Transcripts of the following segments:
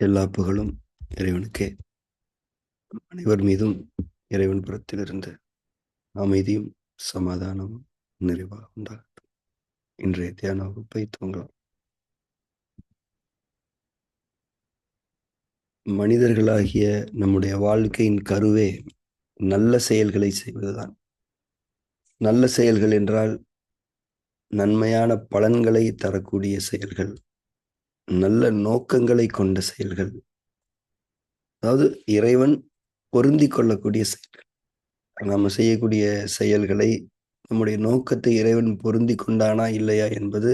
எல்லா புகழும் இறைவனுக்கே. அனைவர் மீதும் இறைவன் புறத்திலிருந்து அமைதியும் சமாதானமும் நிறைவாக உண்டாகட்டும். இன்றைய தியான வகுப்பை தூங்கலாம் மனிதர்களாகிய நம்முடைய வாழ்க்கையின் கருவே நல்ல செயல்களை செய்வதுதான். நல்ல செயல்கள் என்றால் நன்மையான பலன்களை தரக்கூடிய செயல்கள். நல்ல நோக்கங்களை கொண்ட செயல்கள். அதாவது இறைவன் பொருந்தி கொள்ளக்கூடிய செயல்கள். நாம் செய்யக்கூடிய செயல்களை நம்முடைய நோக்கத்தை இறைவன் பொருந்தி கொண்டானா இல்லையா என்பது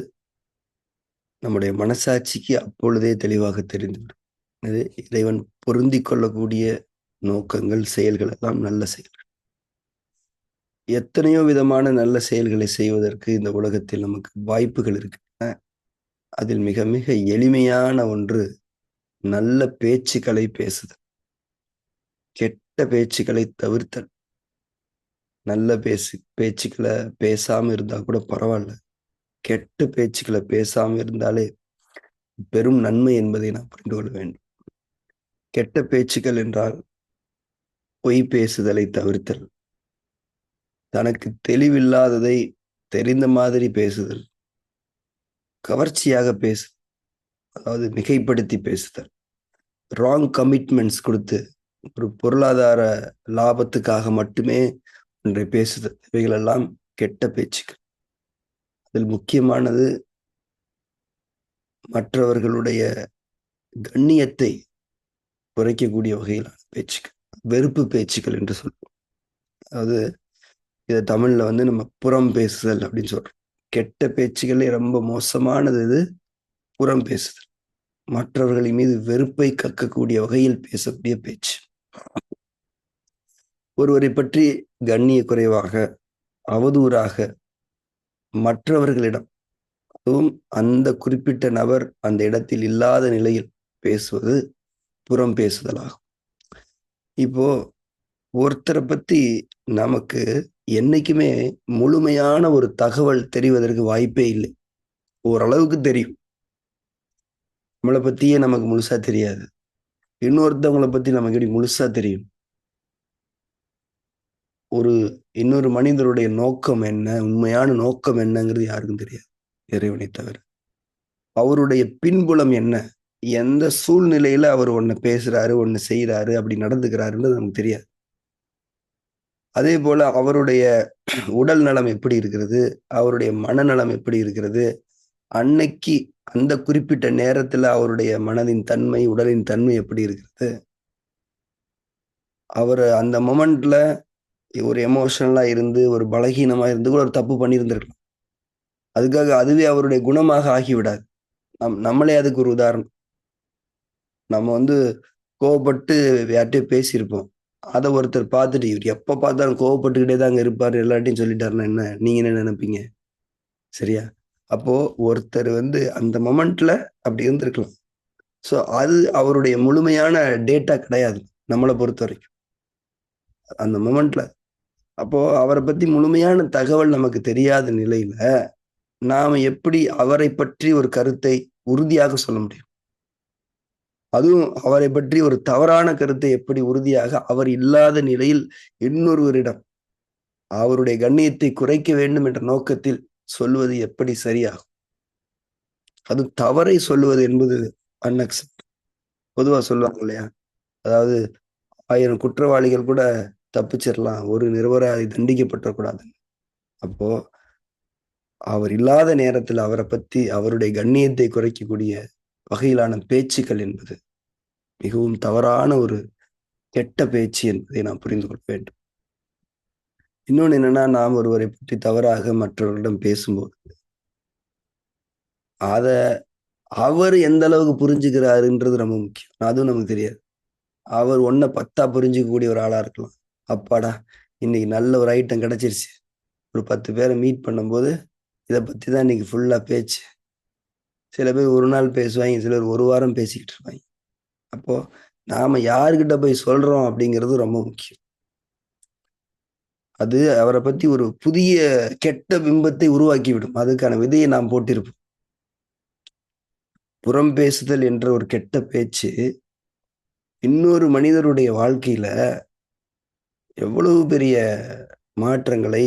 நம்முடைய மனசாட்சிக்கு அப்பொழுதே தெளிவாக தெரிந்துவிடும். இது இறைவன் பொருந்தி கொள்ளக்கூடிய நோக்கங்கள் செயல்கள் எல்லாம் நல்ல செயல்கள். எத்தனையோ விதமான நல்ல செயல்களை செய்வதற்கு இந்த உலகத்தில் நமக்கு வாய்ப்புகள் இருக்கு. அதில் மிக மிக எளிமையான ஒன்று நல்ல பேச்சுக்களை பேசுதல். கெட்ட பேச்சுக்களை தவிர்த்தல். நல்ல பேசு பேச்சுக்களை பேசாம இருந்தா கூட பரவாயில்ல. கெட்ட பேச்சுக்களை பேசாம இருந்தாலே பெரும் நன்மை என்பதை நான் புரிந்து கொள்ள வேண்டும். கெட்ட பேச்சுக்கள் என்றால் பொய் பேசுதலை தவிர்த்தல். தனக்கு தெளிவில்லாததை தெரிந்த மாதிரி பேசுதல். கவர்ச்சியாக பேசு. அதாவது மிகைப்படுத்தி பேசுதல் ராங் கமிட்மெண்ட்ஸ் கொடுத்து ஒரு பொருளாதார லாபத்துக்காக மட்டுமே ஒன்றை பேசுதல் இவைகளெல்லாம் கெட்ட பேச்சுக்கள். அதில் முக்கியமானது மற்றவர்களுடைய கண்ணியத்தை குறைக்கக்கூடிய வகையிலான பேச்சுக்கள். வெறுப்பு பேச்சுக்கள் என்று சொல்லுவோம் அதாவது இதை தமிழில் வந்து நம்ம புறம் பேசுதல் அப்படின்னு சொல்கிறோம் கெட்ட பேச்சுகளே ரொம்ப மோசமானது இது. புறம் பேசுதல் மற்றவர்களின் மீது வெறுப்பை கக்கக்கூடிய வகையில் பேசக்கூடிய பேச்சு. ஒருவரை பற்றி கண்ணிய குறைவாக அவதூறாக மற்றவர்களிடம் அதுவும் அந்த குறிப்பிட்ட நபர் அந்த இடத்தில் இல்லாத நிலையில் பேசுவது புறம் பேசுதலாகும். இப்போ ஒருத்தரை பத்தி நமக்கு என்னைக்குமே முழுமையான ஒரு தகவல் தெரிவதற்கு வாய்ப்பே இல்லை. ஓரளவுக்கு தெரியும். நம்மளை பத்தியே நமக்கு முழுசா தெரியாது. இன்னொருத்தவங்களை பத்தி நமக்கு எப்படி முழுசா தெரியும்? ஒரு இன்னொரு மனிதருடைய நோக்கம் என்ன? உண்மையான நோக்கம் என்னங்கிறது யாருக்கும் தெரியாது. இறைவனை தவிர. அவருடைய பின்புலம் என்ன? எந்த சூழ்நிலையில அவர் ஒன்னு பேசுறாரு ஒன்னு செய்யறாரு அப்படி நடந்துக்கிறாருன்றது நமக்கு தெரியாது. அதே போல அவருடைய உடல் நலம் எப்படி இருக்கிறது அவருடைய மனநலம் எப்படி இருக்கிறது அன்னைக்கு அந்த குறிப்பிட்ட நேரத்துல அவருடைய மனதின் தன்மை உடலின் தன்மை எப்படி இருக்கிறது? அவர் அந்த மொமெண்ட்ல ஒரு எமோஷனலா இருந்து ஒரு பலகீனமா இருந்து கூட ஒரு தப்பு பண்ணியிருந்திருக்கலாம். அதுக்காக அதுவே அவருடைய குணமாக ஆகிவிடாது. நம் நம்மளே அதுக்கு ஒரு உதாரணம். நம்ம வந்து கோவப்பட்டு யார்கிட்டயும் பேசியிருப்போம். அதை ஒருத்தர் பார்த்துட்டு இவர் எப்போ பார்த்தாலும் கோவப்பட்டுக்கிட்டே தாங்க இருப்பார் எல்லாட்டையும் சொல்லிட்டாருன்னா என்ன? நீங்க என்ன நினைப்பீங்க? சரியா? அப்போ ஒருத்தர் வந்து அந்த மொமெண்ட்ல அப்படி இருந்திருக்கலாம். ஸோ அது அவருடைய முழுமையான டேட்டா கிடையாது நம்மளை பொறுத்த வரைக்கும் அந்த மொமெண்ட்ல. அப்போ அவரை பத்தி முழுமையான தகவல் நமக்கு தெரியாத நிலையில நாம் எப்படி அவரை பற்றி ஒரு கருத்தை உறுதியாக சொல்ல முடியும்? அதுவும் அவரை பற்றி ஒரு தவறான கருத்தை எப்படி உறுதியாக அவர் இல்லாத நிலையில் இன்னொருவரிடம் அவருடைய கண்ணியத்தை குறைக்க வேண்டும் என்ற நோக்கத்தில் சொல்வது எப்படி சரியாகும்? அது தவறை சொல்லுவது என்பது அன்அக்செப்ட் பொதுவா சொல்லுவாங்க இல்லையா? அதாவது ஆயிரம் குற்றவாளிகள் கூட தப்பிச்சிடலாம் ஒரு நிரபராதி தண்டிக்கப்பட்டக்கூடாது அப்போ அவர் இல்லாத நேரத்தில் அவரை பத்தி அவருடைய கண்ணியத்தை குறைக்கக்கூடிய வகையிலான பேச்சுக்கள் என்பது மிகவும் தவறான ஒரு கெட்ட பேச்சு என்பதை நாம் புரிந்து கொள்ள வேண்டும். இன்னொன்று என்னன்னா நாம் ஒருவரை பற்றி தவறாக மற்றவர்களிடம் பேசும்போது அத அவர் எந்த அளவுக்கு புரிஞ்சுக்கிறாருன்றது ரொம்ப முக்கியம். அதுவும் நமக்கு தெரியாது. அவர் ஒன்ன பத்தா புரிஞ்சிக்கக்கூடிய ஒரு ஆளா இருக்கலாம். அப்பாடா இன்னைக்கு நல்ல ஒரு ஐட்டம் கிடைச்சிருச்சு. ஒரு பத்து பேரை மீட் பண்ணும்போது இதை பத்தி தான் இன்னைக்கு ஃபுல்லா பேச்சு. சில பேர் ஒரு நாள் பேசுவாங்க சிலர் ஒரு வாரம் பேசிக்கிட்டு இருப்பாங்க. அப்போ நாம யாருக்கிட்ட போய் சொல்றோம் அப்படிங்கிறது ரொம்ப முக்கியம். அது அவரை பத்தி ஒரு புதிய கெட்ட பிம்பத்தை உருவாக்கி விடும் அதுக்கான விதையை நாம் போட்டிருப்போம். புறம் பேசுதல் என்ற ஒரு கெட்ட பேச்சு இன்னொரு மனிதருடைய வாழ்க்கையில எவ்வளவு பெரிய மாற்றங்களை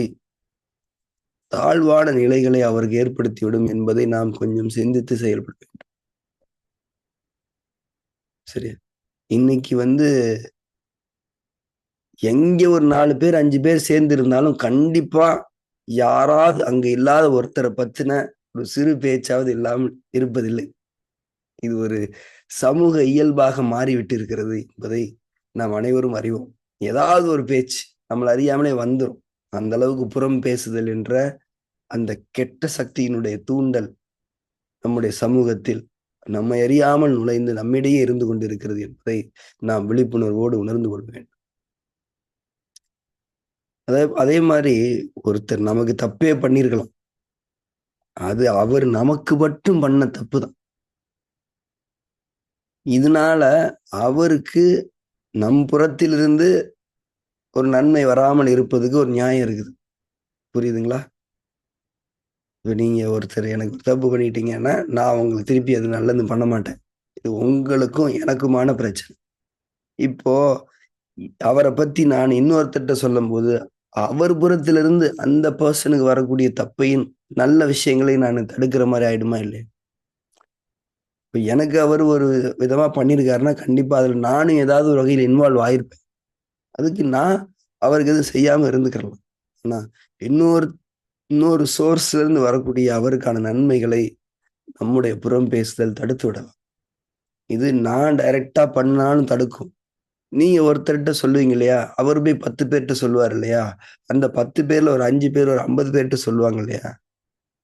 தாழ்வான நிலைகளை அவருக்கு ஏற்படுத்திவிடும் என்பதை நாம் கொஞ்சம் சிந்தித்து செயல்பட வேண்டும் சரியா இன்னைக்கு வந்து எங்க ஒரு நாலு பேர் அஞ்சு பேர் சேர்ந்து இருந்தாலும் கண்டிப்பா யாராவது அங்க இல்லாத ஒருத்தரை பத்தின ஒரு சிறு பேச்சாவது இல்லாமல் இருப்பதில்லை. இது ஒரு சமூக இயல்பாக மாறிவிட்டு இருக்கிறது என்பதை நாம் அனைவரும் அறிவோம். ஏதாவது ஒரு பேச்சு நம்மளை அறியாமலே வந்துடும் அந்த அளவுக்கு புறம் பேசுதல் என்ற அந்த கெட்ட சக்தியினுடைய தூண்டல் நம்முடைய சமூகத்தில் நம்மை அறியாமல் நுழைந்து நம்மிடையே இருந்து கொண்டிருக்கிறது என்பதை நாம் விழிப்புணர்வோடு உணர்ந்து கொள்ள வேண்டும். அதே அதே மாதிரி ஒருத்தர் நமக்கு தப்பே பண்ணியிருக்கலாம். அது அவர் நமக்கு மட்டும் பண்ண தப்பு தான். இதனால அவருக்கு நம் புறத்திலிருந்து ஒரு நன்மை வராமல் இருப்பதுக்கு ஒரு நியாயம் இருக்குது. புரியுதுங்களா? இப்போ நீங்க ஒருத்தர் எனக்கு ஒரு தப்பு பண்ணிட்டீங்கன்னா நான் உங்களுக்கு திருப்பி அது நல்லது பண்ண மாட்டேன். இது உங்களுக்கும் எனக்குமான பிரச்சனை. இப்போ அவரை பற்றி நான் இன்னொருத்தர்கிட்ட சொல்லும்போது அவர் புறத்திலிருந்து அந்த பர்சனுக்கு வரக்கூடிய தப்பையும் நல்ல விஷயங்களை நான் தடுக்கிற மாதிரி ஆயிடுமா இல்லை இப்போ எனக்கு அவர் ஒரு விதமா பண்ணியிருக்காருன்னா கண்டிப்பாக அதில் நானும் ஏதாவது ஒரு வகையில் இன்வால்வ் ஆயிருப்பேன். அதுக்கு நான் அவருக்கு எதுவும் செய்யாமல் இருந்துக்கிறலாம். ஆனால் இன்னொரு இன்னொரு சோர்ஸ்லேருந்து வரக்கூடிய அவருக்கான நன்மைகளை நம்முடைய புறம் பேசுதல் தடுத்து விடலாம். இது நான் டைரெக்டாக பண்ணாலும் தடுக்கும். நீங்கள் ஒருத்தர்கிட்ட சொல்லுவீங்க இல்லையா? அவர் போய் பத்து பேர்கிட்ட சொல்லுவார் இல்லையா? அந்த பத்து பேரில் ஒரு அஞ்சு பேர் ஒரு ஐம்பது பேர்கிட்ட சொல்லுவாங்க இல்லையா?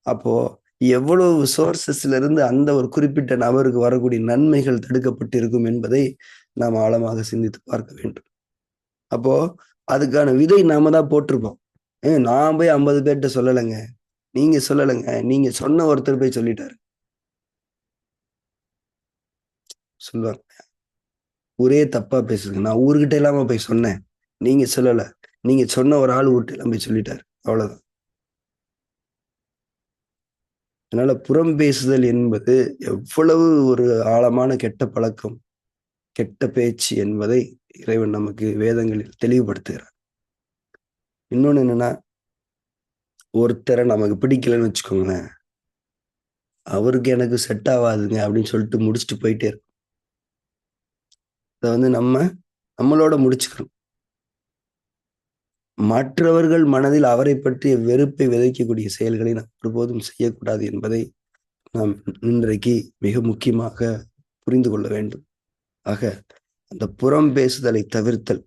அப்போது எவ்வளவு சோர்சஸ்ல இருந்து அந்த ஒரு குறிப்பிட்ட நபருக்கு வரக்கூடிய நன்மைகள் தடுக்கப்பட்டு இருக்கும் என்பதை நாம் ஆழமாக சிந்தித்து பார்க்க வேண்டும். அப்போது அதுக்கான விதை நாம தான் போட்டிருப்போம். ஏன் நான் போய் ஐம்பது பேர்கிட்ட சொல்லலைங்க. நீங்க சொல்லலைங்க. நீங்க சொன்ன ஒருத்தர் போய் சொல்லிட்டாரு. சொல்லுவாங்க. ஒரே தப்பா பேசுங்க. நான் ஊர்கிட்ட இல்லாம போய் சொன்னேன். நீங்க சொல்லல. நீங்க சொன்ன ஒரு ஆள் ஊர்கிட்ட எல்லாம் போய் சொல்லிட்டாரு. அவ்வளவுதான். அதனால புறம் பேசுதல் என்பது எவ்வளவு ஒரு ஆழமான கெட்ட பழக்கம் கெட்ட பேச்சு என்பதை இறைவன் நமக்கு வேதங்களில் தெளிவுபடுத்துகிறார். இன்னொன்னு என்னன்னா ஒருத்தரை நமக்கு பிடிக்கலன்னு வச்சுக்கோங்களேன். அவருக்கு எனக்கு செட் ஆகாதுங்க அப்படின்னு சொல்லிட்டு முடிச்சுட்டு போயிட்டே இருக்கும். அதை வந்து நம்ம நம்மளோட முடிச்சுக்கணும். மற்றவர்கள் மனதில் அவரை பற்றிய வெறுப்பை விதைக்கக்கூடிய செயல்களை நாம் ஒருபோதும் செய்யக்கூடாது என்பதை நாம் இன்றைக்கு மிக முக்கியமாக புரிந்து கொள்ள வேண்டும். ஆக அந்த புறம் பேசுதலை தவிர்த்தல்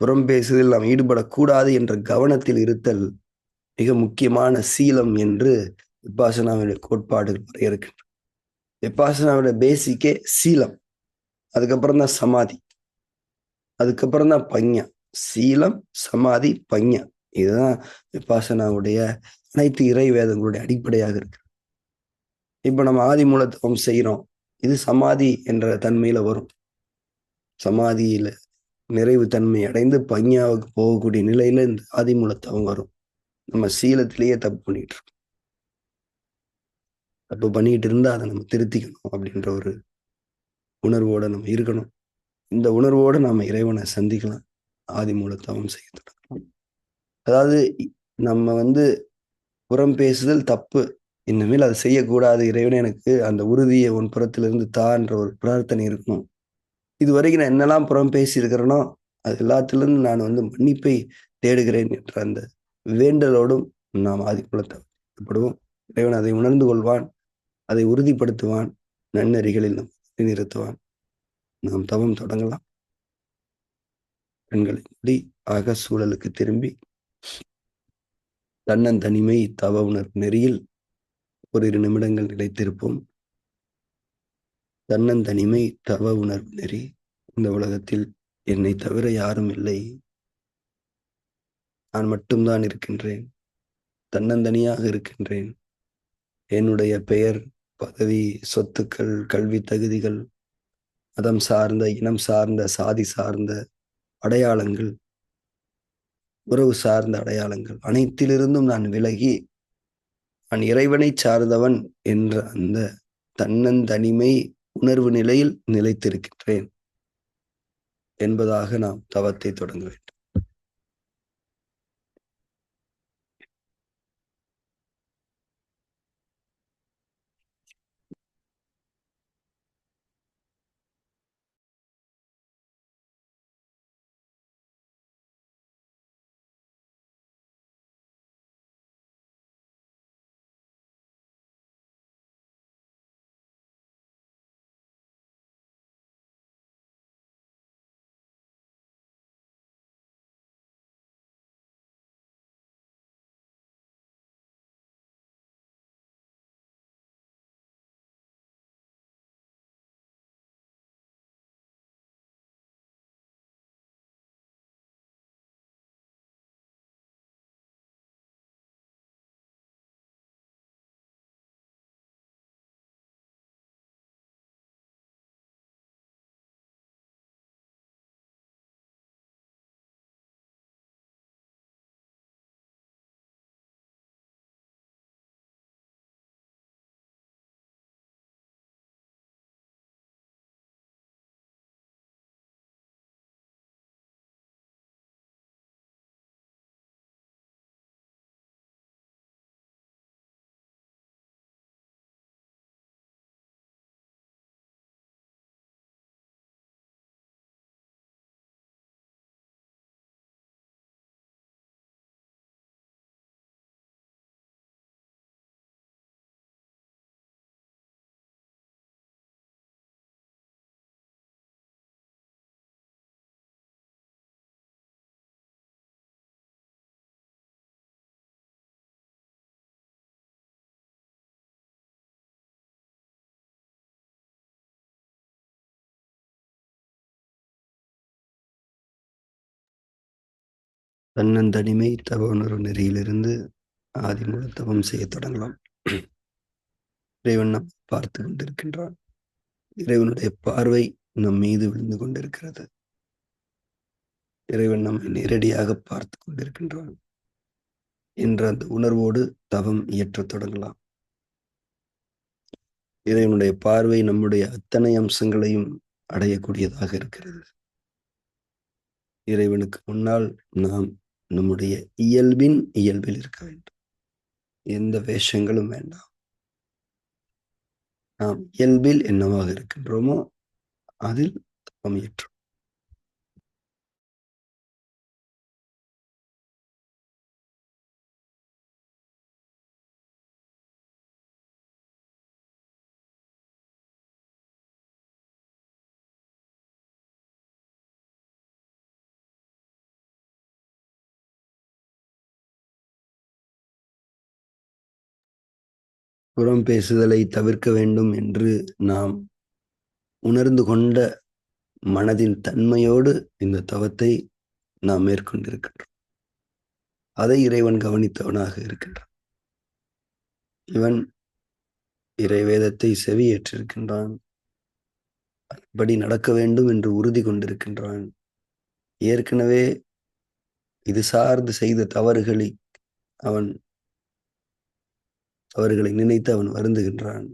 புறம் பேசுதல் நாம் ஈடுபடக்கூடாது என்ற கவனத்தில் இருத்தல் மிக முக்கியமான சீலம் என்று விபாசனாவுடைய கோட்பாடுகள் வரையறுக்கின்றன. விபாசனாவுடைய பேசிக்கே சீலம். அதுக்கப்புறம் தான் சமாதி. அதுக்கப்புறம் தான் பஞ்ஞா சீலம் சமாதி பஞ்ஞா இதுதான் விபாசனாவுடைய அனைத்து இறை வேதங்களுடைய அடிப்படையாக இருக்கு. இப்போ நம்ம ஆதி மூலத்துவம் செய்கிறோம் இது சமாதி என்ற தன்மையில வரும். சமாதியில நிறைவு தன்மை அடைந்து பஞ்ஞாவுக்கு போகக்கூடிய நிலையில இந்த ஆதிமூலத்தவம் வரும். நம்ம சீலத்திலேயே தப்பு பண்ணிட்டு இருக்கோம். தப்பு பண்ணிட்டு இருந்தா அதை நம்ம திருத்திக்கணும் அப்படின்ற ஒரு உணர்வோட நம்ம இருக்கணும். இந்த உணர்வோட நாம இறைவனை சந்திக்கலாம். ஆதி மூலத்தவம் செய்ய தொடங்கலாம் அதாவது நம்ம வந்து புறம் பேசுதல் தப்பு. இனிமேல் அதை செய்யக்கூடாது. இறைவனே எனக்கு அந்த உறுதியை உன் புறத்திலிருந்து தான்ற ஒரு பிரார்த்தனை இருக்கணும். இது வரைக்கும் நான் என்னெல்லாம் புறம் பேசியிருக்கிறேனோ அது எல்லாத்துலேருந்து நான் வந்து மன்னிப்பை தேடுகிறேன் என்ற அந்த வேண்டலோடும் நாம் ஆதிக்குலத்தப்படுவோம் இறைவன் அதை உணர்ந்து கொள்வான் அதை உறுதிப்படுத்துவான் நன்னறிகளில் நம் நிறுத்துவான். நாம் தவம் தொடங்கலாம். பெண்களை முடி அக சூழலுக்கு திரும்பி தன்னந்தனிமை தவ உணர்வு நெறியில் ஓரிரு நிமிடங்கள் நிலைத்திருப்போம். தன்னந்தனிமை தவ உணர்வு நெறி இந்த உலகத்தில் என்னை தவிர யாரும் இல்லை. நான் மட்டும்தான் இருக்கின்றேன். தன்னந்தனியாக இருக்கின்றேன். என்னுடைய பெயர் பதவி சொத்துக்கள் கல்வி தகுதிகள் மதம் சார்ந்த இனம் சார்ந்த சாதி சார்ந்த அடையாளங்கள் உறவு சார்ந்த அடையாளங்கள் அனைத்திலிருந்தும் நான் விலகி நான் இறைவனை சார்ந்தவன் என்ற அந்த தன்னந்தனிமை உணர்வு நிலையில் நிலைத்திருக்கின்றேன் என்பதாக நாம் தவத்தை தொடங்க வேண்டும். தன்னந்தனிமை தவ உணர்வு நெறியிலிருந்து ஆதிமூல தவம் செய்ய தொடங்கலாம். இறைவன் நம் பார்த்து கொண்டிருக்கின்றான். இறைவனுடைய பார்வை நம் மீது விழுந்து கொண்டிருக்கிறது. இறைவன் நம்மை நேரடியாக பார்த்து கொண்டிருக்கின்றான். என்ற அந்த உணர்வோடு தவம் இயற்றத் தொடங்கலாம். இறைவனுடைய பார்வை நம்முடைய அத்தனை அம்சங்களையும் அடையக்கூடியதாக இருக்கிறது. இறைவனுக்கு முன்னால் நாம் நம்முடைய இயல்பின் இயல்பில் இருக்க வேண்டும். எந்த வேஷங்களும் வேண்டாம். நாம் இயல்பில் என்னவாக இருக்கின்றோமோ அதில் தப்பம் ஏற்றும் புறம் பேசுதலை தவிர்க்க வேண்டும் என்று நாம் உணர்ந்து கொண்ட மனதின் தன்மையோடு இந்த தவத்தை நாம் மேற்கொண்டிருக்கின்றோம். அதை இறைவன் கவனித்தவனாக இருக்கின்றான். இவன் இறைவேதத்தை செவியேற்றிருக்கின்றான். அதுபடி நடக்க வேண்டும் என்று உறுதி கொண்டிருக்கின்றான். ஏற்கனவே இது சார்ந்து செய்த தவறுகளை அவன் அவர்களை நினைத்து அவன் வருந்துகின்றான்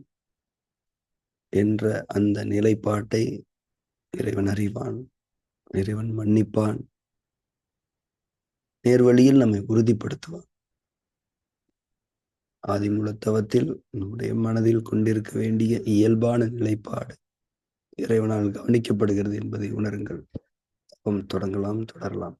என்ற அந்த நிலைப்பாட்டை இறைவன் அறிவான் இறைவன் மன்னிப்பான். நேர்வழியில் நம்மை உறுதிப்படுத்துவான். ஆதிமூலத்தவத்தில் நம்முடைய மனதில் கொண்டிருக்க வேண்டிய இயல்பான நிலைப்பாடு இறைவனால் கவனிக்கப்படுகிறது என்பதை உணருங்கள். தவம் தொடங்கலாம் தொடரலாம்.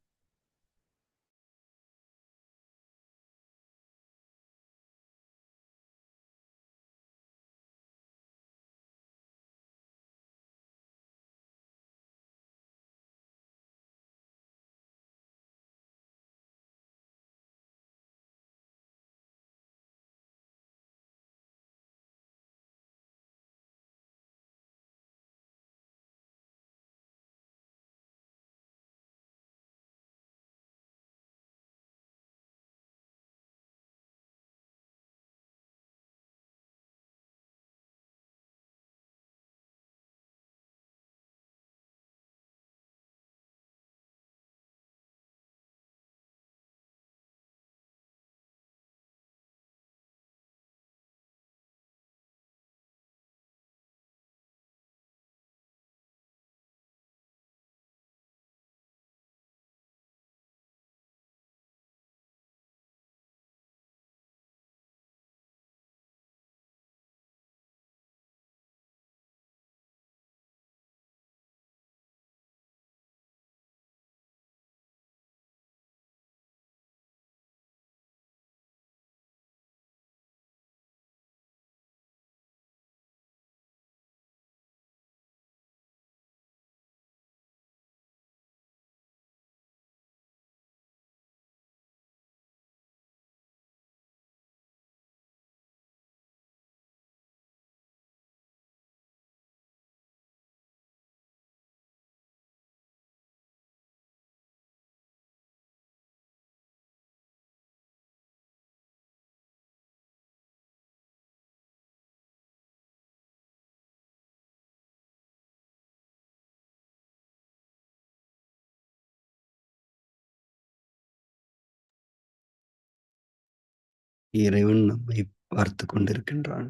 இறைவன் நம்மை பார்த்து கொண்டிருக்கின்றான்.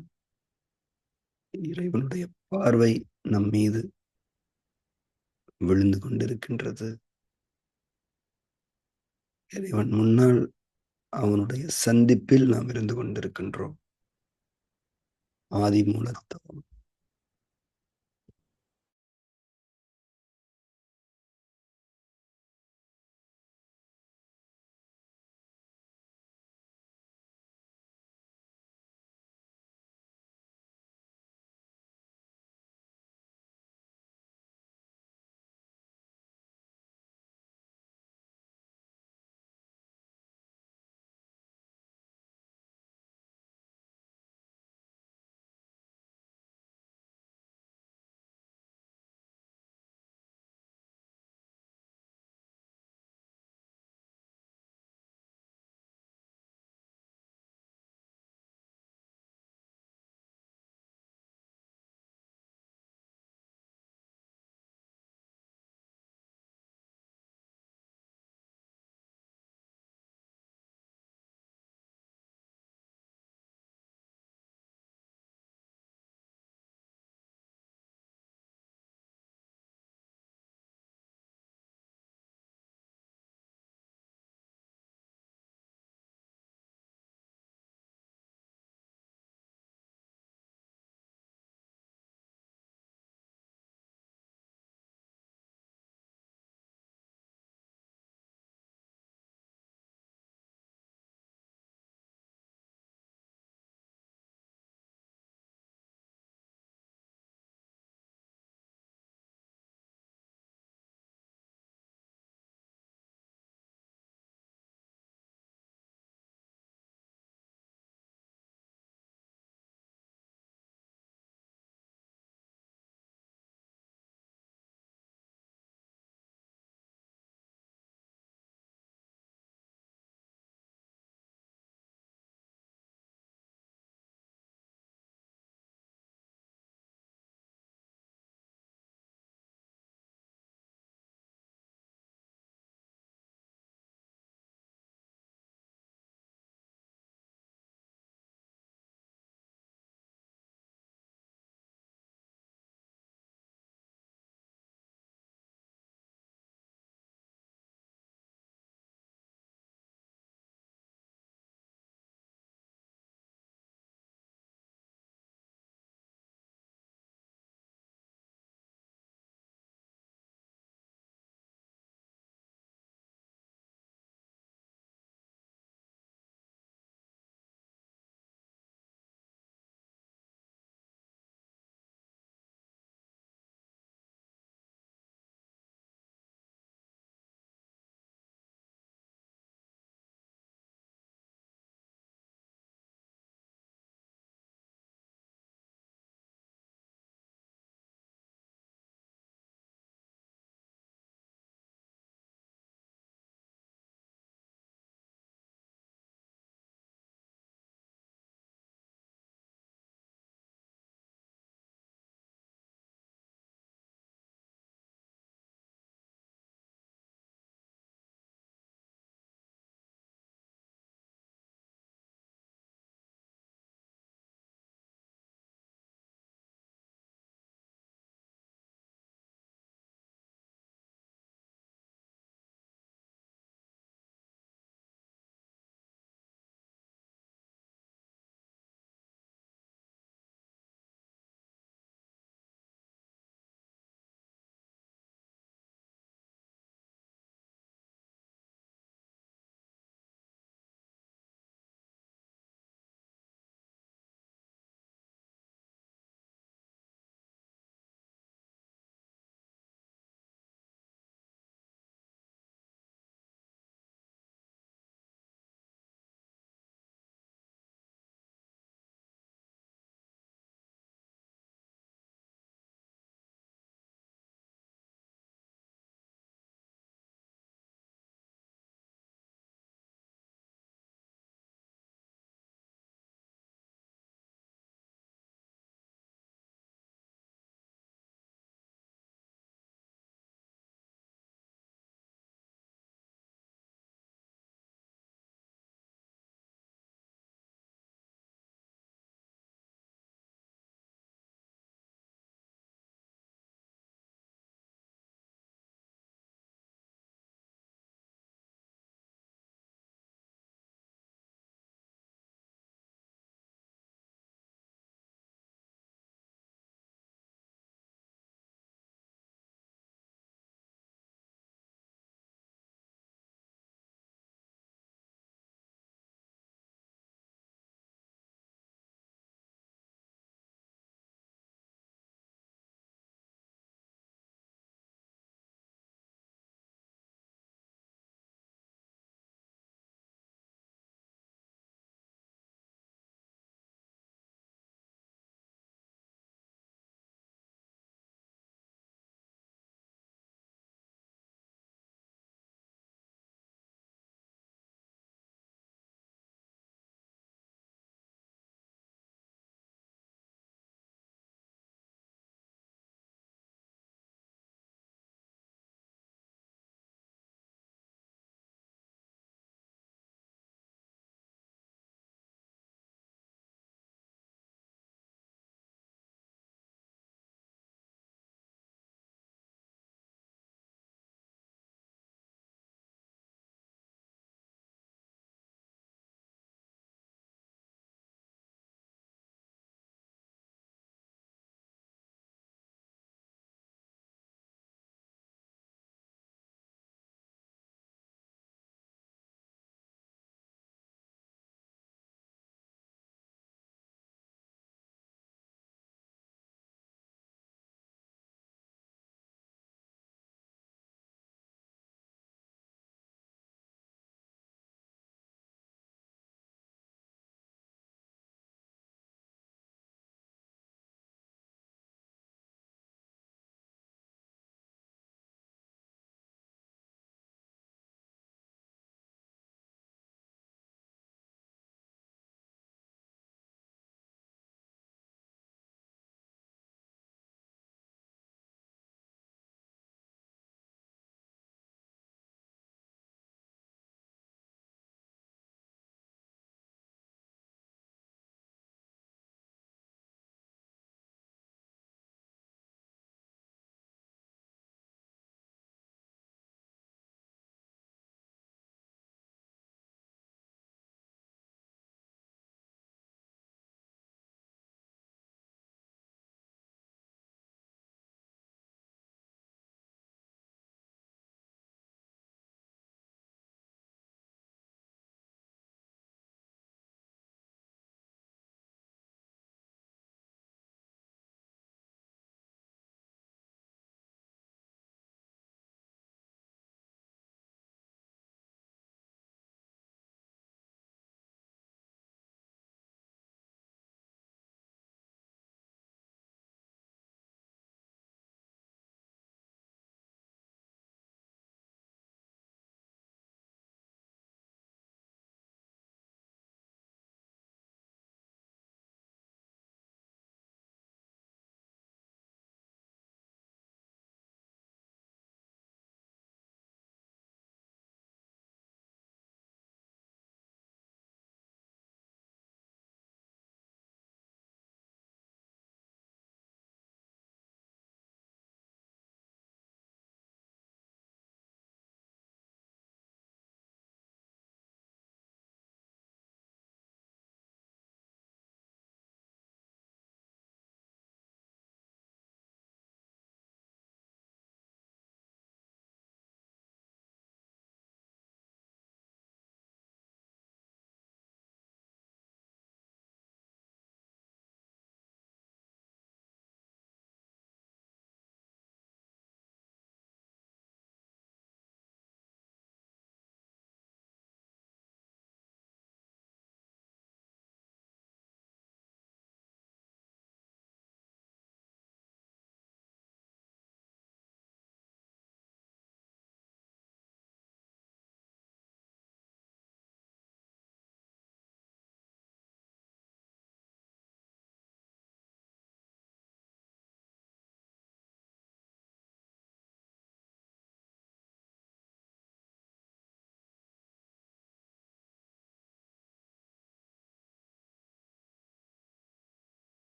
இறைவனுடைய பார்வை நம் மீது விழுந்து கொண்டிருக்கின்றது. இறைவன் முன்னால் அவனுடைய சந்திப்பில் நாம் இருந்து கொண்டிருக்கின்றோம். ஆதி மூலத்தவம்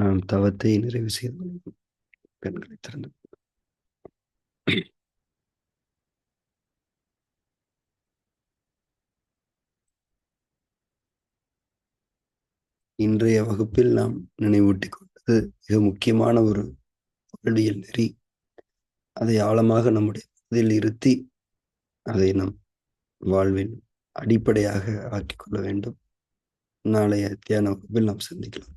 நாம் தவத்தை நிறைவு செய்து கண்களை திறந்து. இன்றைய வகுப்பில் நாம் நினைவூட்டிக் கொண்டது மிக முக்கியமான ஒரு வாழ்வியல் நெறி. அதை ஆழமாக நம்முடைய இதில் இருத்தி அதை நம் வாழ்வின் அடிப்படையாக ஆக்கிக் கொள்ள வேண்டும். நாளைய தியான வகுப்பில் நாம் சந்திக்கலாம்.